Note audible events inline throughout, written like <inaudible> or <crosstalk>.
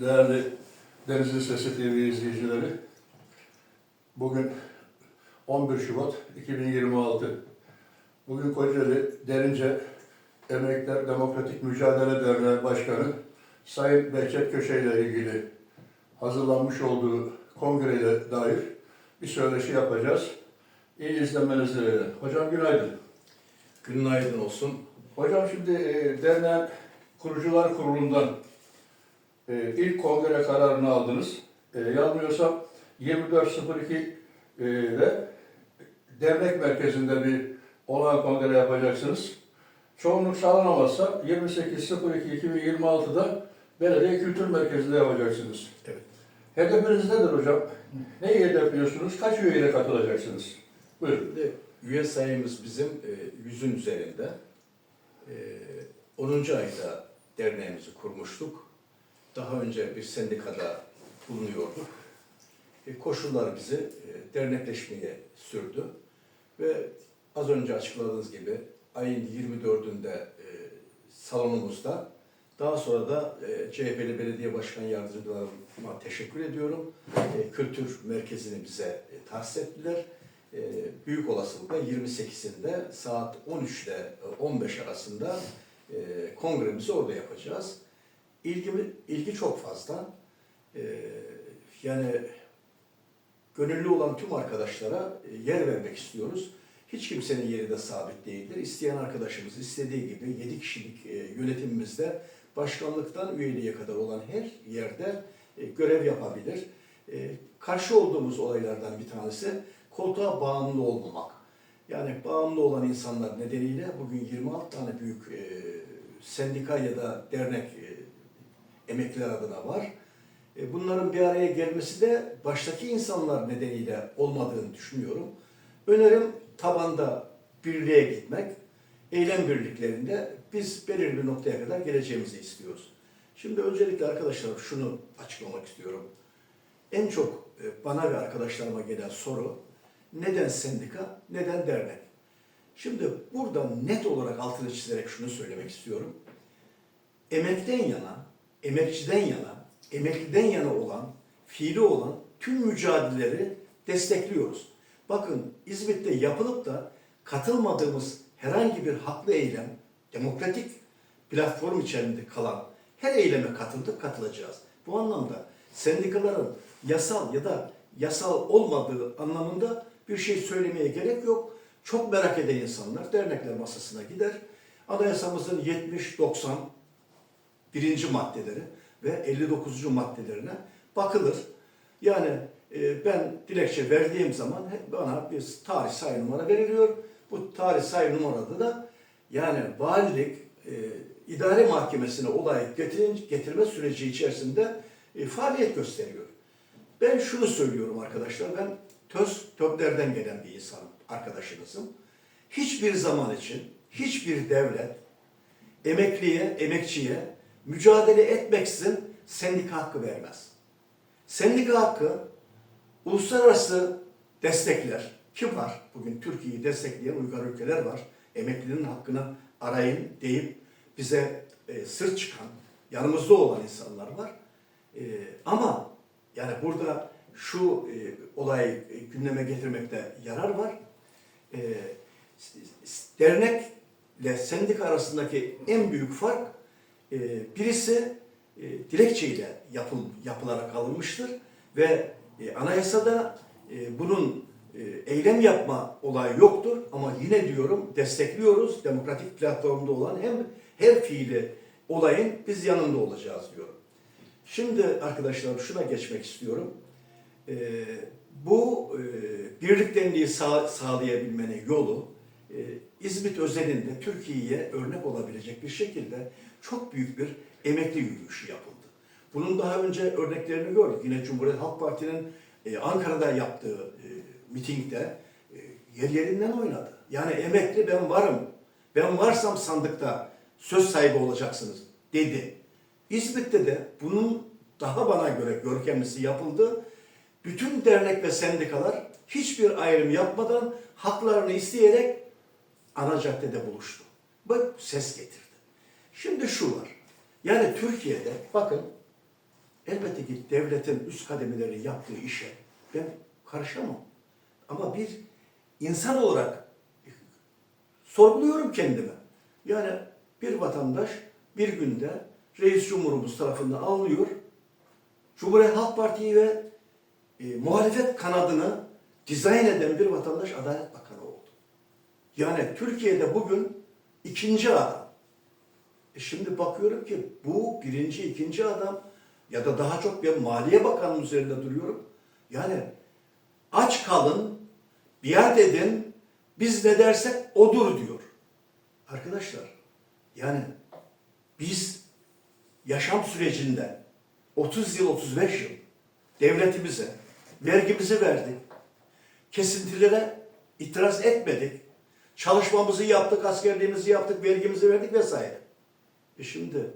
Değerli Denizli Sesi TV izleyicileri, bugün 11 Şubat 2026. Bugün Kocaeli Derince Emekler Demokratik Mücadele Derneği Başkanı Sayın Behçet Köşe ile ilgili hazırlanmış olduğu kongreye dair bir söyleşi yapacağız. İyi izlemenizi dilerim. Hocam günaydın. Günaydın olsun. Hocam şimdi e, derneğin kurucular kurulundan e, ilk kongre kararını aldınız. E, yanılmıyorsam 24.02 e, ve dernek merkezinde bir olağan kongre yapacaksınız. Çoğunluk sağlanamazsa 28.02.2026'da belediye kültür merkezinde yapacaksınız. Evet. Hedefiniz nedir hocam? Neyi hedefliyorsunuz? Kaç üyeyle katılacaksınız? Buyurun. Şimdi üye sayımız bizim e, yüzün üzerinde. E, 10. ayda derneğimizi kurmuştuk. Daha önce bir sendikada bulunuyorduk. E, koşullar bizi e, dernekleşmeye sürdü. Ve az önce açıkladığınız gibi ayın 24'ünde e, salonumuzda daha sonra da e, CHP'li belediye başkan yardımcılarıma teşekkür ediyorum. E, kültür merkezini bize e, tahsis ettiler. E, büyük olasılıkla 28'inde saat 13 ile 15 arasında e, kongremizi orada yapacağız. İlgimi, ilgi çok fazla. E, yani gönüllü olan tüm arkadaşlara e, yer vermek istiyoruz. Hiç kimsenin yeri de sabit değildir. İsteyen arkadaşımız istediği gibi 7 kişilik e, yönetimimizde başkanlıktan üyeliğe kadar olan her yerde e, görev yapabilir. Karşı olduğumuz olaylardan bir tanesi koltuğa bağımlı olmamak. Yani bağımlı olan insanlar nedeniyle bugün 26 tane büyük sendika ya da dernek emekliler adına var. E, Bunların bir araya gelmesi de baştaki insanlar nedeniyle olmadığını düşünüyorum. Önerim tabanda birliğe gitmek. Eylem birliklerinde biz belirli bir noktaya kadar geleceğimizi istiyoruz. Şimdi öncelikle arkadaşlar şunu açıklamak istiyorum. En çok e, bana ve arkadaşlarıma gelen soru neden sendika, neden dernek? Şimdi burada net olarak altını çizerek şunu söylemek istiyorum. Emekten yana, emekçiden yana, emekliden yana olan, fiili olan tüm mücadeleleri destekliyoruz. Bakın İzmit'te yapılıp da katılmadığımız herhangi bir haklı eylem, demokratik platform içerisinde kalan her eyleme katıldık, katılacağız. Bu anlamda sendikaların yasal ya da yasal olmadığı anlamında bir şey söylemeye gerek yok. Çok merak eden insanlar dernekler masasına gider. Anayasamızın 70-90 birinci maddeleri ve 59. maddelerine bakılır. Yani e, ben dilekçe verdiğim zaman bana bir tarih sayı numara veriliyor. Bu tarih sayı numarada da yani valilik e, idare mahkemesine olay getirin, getirme süreci içerisinde e, faaliyet gösteriyor. Ben şunu söylüyorum arkadaşlar, ben töz töplerden gelen bir insanım, arkadaşınızım. Hiçbir zaman için hiçbir devlet emekliye, emekçiye mücadele etmeksizin sendika hakkı vermez. Sendika hakkı uluslararası destekler. Kim var? Bugün Türkiye'yi destekleyen uygar ülkeler var. Emeklinin hakkını arayın deyip bize e, sırt çıkan, yanımızda olan insanlar var. E, ama yani burada şu e, olayı e, gündeme getirmekte yarar var. E, dernekle sendika arasındaki en büyük fark e, birisi e, dilekçeyle yapıl, yapılarak alınmıştır ve e, anayasada e, bunun e, eylem yapma olayı yoktur ama yine diyorum destekliyoruz demokratik platformda olan hem her fiili olayın biz yanında olacağız diyorum. Şimdi arkadaşlar şuna geçmek istiyorum. E, bu e, birliktenliği sağ, sağlayabilmenin yolu e, İzmit özelinde Türkiye'ye örnek olabilecek bir şekilde çok büyük bir emekli yürüyüşü yapıldı. Bunun daha önce örneklerini gördük. Yine Cumhuriyet Halk Parti'nin e, Ankara'da yaptığı e, mitingde e, yer yerinden oynadı. Yani emekli ben varım, ben varsam sandıkta söz sahibi olacaksınız dedi. İzmit'te de bunun daha bana göre görkemlisi yapıldı. Bütün dernek ve sendikalar hiçbir ayrım yapmadan haklarını isteyerek ana caddede buluştu. Bak ses getirdi. Şimdi şu var. Yani Türkiye'de bakın elbette ki devletin üst kademeleri yaptığı işe ben karışamam. Ama bir insan olarak sorguluyorum kendimi. Yani bir vatandaş bir günde reis cumhurumuz tarafından alınıyor. Cumhuriyet Halk Partii ve e, muhalefet kanadını dizayn eden bir vatandaş Adalet Bakanı oldu. Yani Türkiye'de bugün ikinci adam. E şimdi bakıyorum ki bu birinci, ikinci adam ya da daha çok ben Maliye Bakanı'nın üzerinde duruyorum. Yani aç kalın, biat edin, biz ne dersek odur diyor. Arkadaşlar yani biz yaşam sürecinde 30 yıl, 35 yıl devletimize vergimizi verdik. Kesintilere itiraz etmedik. Çalışmamızı yaptık, askerliğimizi yaptık, vergimizi verdik vesaire. E şimdi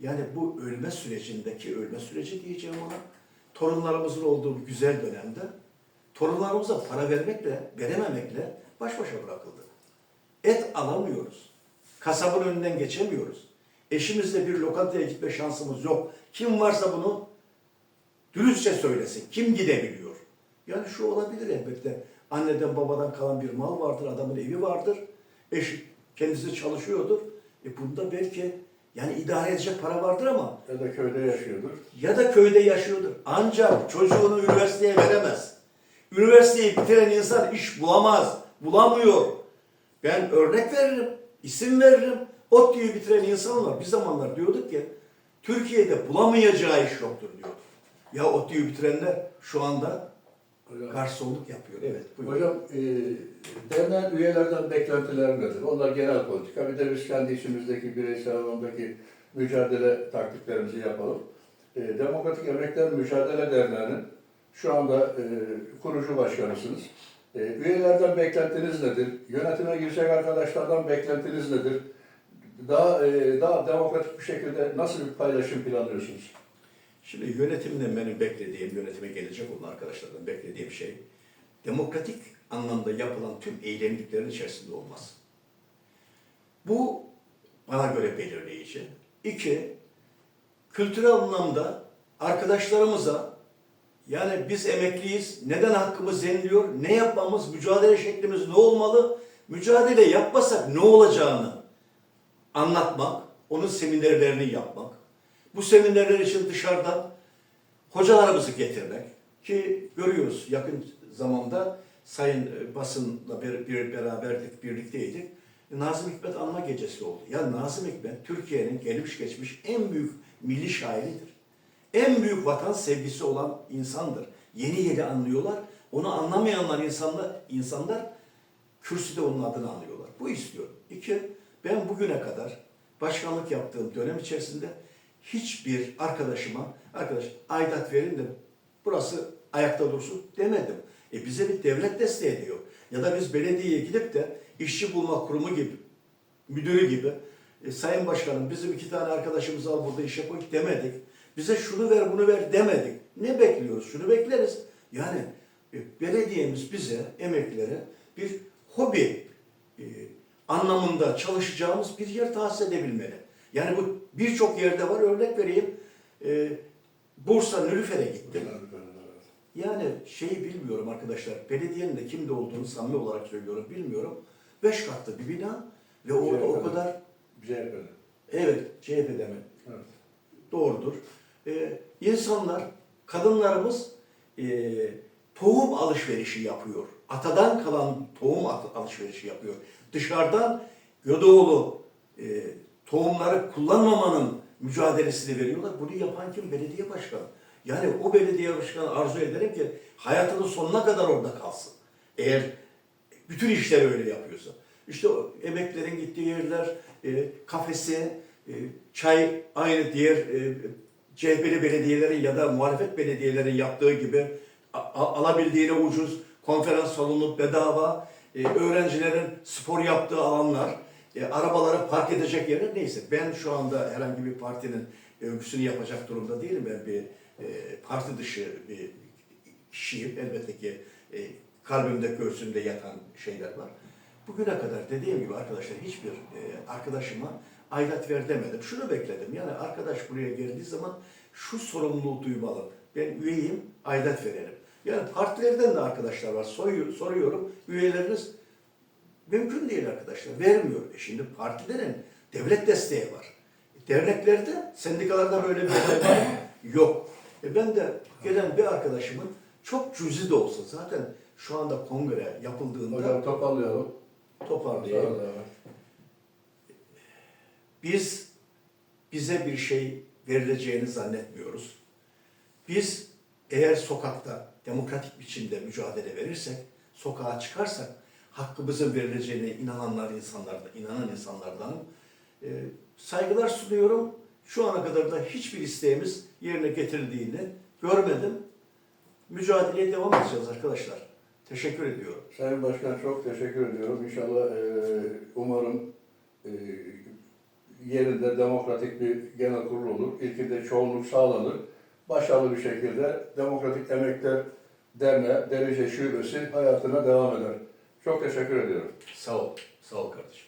yani bu ölme sürecindeki ölme süreci diyeceğim ona. Torunlarımızın olduğu güzel dönemde torunlarımıza para vermekle, verememekle baş başa bırakıldık. Et alamıyoruz. Kasabın önünden geçemiyoruz. Eşimizle bir lokantaya gitme şansımız yok. Kim varsa bunu dürüstçe söylesin. Kim gidebiliyor? Yani şu olabilir elbette. Anneden babadan kalan bir mal vardır, adamın evi vardır. Eşi kendisi çalışıyordur. E bunda belki yani idare edecek para vardır ama Ya da köyde yaşıyordur. ya da köyde yaşıyordur. Ancak çocuğunu üniversiteye veremez. Üniversiteyi bitiren insan iş bulamaz, bulamıyor. Ben örnek veririm, isim veririm. ODTÜ'yü bitiren insan var. Bir zamanlar diyorduk ki Türkiye'de bulamayacağı iş yoktur diyorduk. Ya ODTÜ'yü bitirenler şu anda Hocam, garsonluk yapıyor. Evet, buyurun. hocam e, derneğin üyelerden beklentiler nedir? Onlar genel politika. Bir de biz kendi içimizdeki bireysel alandaki mücadele taktiklerimizi yapalım. E, Demokratik Emekler Mücadele Derneği'nin şu anda e, kurucu başkanısınız. E, üyelerden beklentiniz nedir? Yönetime girecek arkadaşlardan beklentiniz nedir? Daha e, daha demokratik bir şekilde nasıl bir paylaşım planlıyorsunuz? Şimdi yönetimden benim beklediğim, yönetime gelecek olan arkadaşlardan beklediğim şey, demokratik anlamda yapılan tüm eylemliklerin içerisinde olmaz. Bu bana göre belirleyici. İki, kültürel anlamda arkadaşlarımıza, yani biz emekliyiz, neden hakkımız yeniliyor, ne yapmamız, mücadele şeklimiz ne olmalı, mücadele yapmasak ne olacağını anlatmak, onun seminerlerini yapmak, bu seminerler için dışarıdan hocalarımızı getirmek ki görüyoruz yakın zamanda sayın e, basınla bir, bir beraberdik, birlikteydik. Nazım Hikmet Anma Gecesi oldu. Ya Nazım Hikmet Türkiye'nin gelmiş geçmiş en büyük milli şairidir. En büyük vatan sevgisi olan insandır. Yeni yeni anlıyorlar. Onu anlamayanlar insanlar, insanlar kürsüde onun adını anıyorlar. Bu istiyorum. İki, ben bugüne kadar başkanlık yaptığım dönem içerisinde hiçbir arkadaşıma, arkadaş aidat verin de burası ayakta dursun demedim. E bize bir devlet desteği ediyor. Ya da biz belediyeye gidip de işçi bulma kurumu gibi, müdürü gibi, e, sayın başkanım bizim iki tane arkadaşımızı al burada işe koy demedik. Bize şunu ver bunu ver demedik. Ne bekliyoruz? Şunu bekleriz. Yani e, belediyemiz bize, emeklilere bir hobi e, anlamında çalışacağımız bir yer tahsis edebilmeli. Yani bu birçok yerde var. Örnek vereyim. E, Bursa Nülüfer'e gittim. Yani şeyi bilmiyorum arkadaşlar. Belediyenin de kimde olduğunu samimi olarak söylüyorum bilmiyorum. Beş katlı bir bina ve orada o kadar CHP'de. evet CHP'de mi? Evet. Doğrudur. Ee, insanlar, kadınlarımız e, tohum alışverişi yapıyor. Atadan kalan tohum alışverişi yapıyor. Dışarıdan Gödoğlu e, tohumları kullanmamanın mücadelesini veriyorlar. Bunu yapan kim? Belediye başkanı. Yani o belediye başkanı arzu ederim ki hayatının sonuna kadar orada kalsın. Eğer bütün işleri öyle yapıyorsa. İşte o emeklerin gittiği yerler, e, kafesi, e, çay aynı diğer e, CHP'li belediyelerin ya da muhalefet belediyelerin yaptığı gibi alabildiğine ucuz konferans salonu bedava, e, öğrencilerin spor yaptığı alanlar, e, arabaları park edecek yerler neyse. Ben şu anda herhangi bir partinin övgüsünü yapacak durumda değilim. Ben bir e, parti dışı bir kişiyim. Elbette ki e, kalbimde, göğsümde yatan şeyler var. Bugüne kadar dediğim gibi arkadaşlar hiçbir e, arkadaşıma aidat ver demedim. Şunu bekledim. Yani arkadaş buraya geldiği zaman şu sorumluluğu duymalı. Ben üyeyim, aidat verelim. Yani partilerden de arkadaşlar var. Soruyor, soruyorum. Üyeleriniz mümkün değil arkadaşlar. Vermiyor. E şimdi partilerin devlet desteği var. Derneklerde, sendikalarda böyle bir mı? <laughs> Yok. E ben de gelen bir arkadaşımın çok cüzi de olsa zaten şu anda kongre yapıldığında Hocam toparlayalım. devam. Biz bize bir şey verileceğini zannetmiyoruz. Biz eğer sokakta demokratik biçimde mücadele verirsek, sokağa çıkarsak hakkımızın verileceğine inananlar insanlardan, inanan insanlardanım. Ee, saygılar sunuyorum. Şu ana kadar da hiçbir isteğimiz yerine getirildiğini görmedim. Mücadeleye devam edeceğiz arkadaşlar. Teşekkür ediyorum. Sayın Başkan çok teşekkür ediyorum. İnşallah e, umarım e, yerinde demokratik bir genel kurul olur. İlkinde çoğunluk sağlanır. Başarılı bir şekilde Demokratik Emekler Derneği Derece Şubesi hayatına devam eder. Çok teşekkür ediyorum. Sağ ol. Sağ ol kardeşim.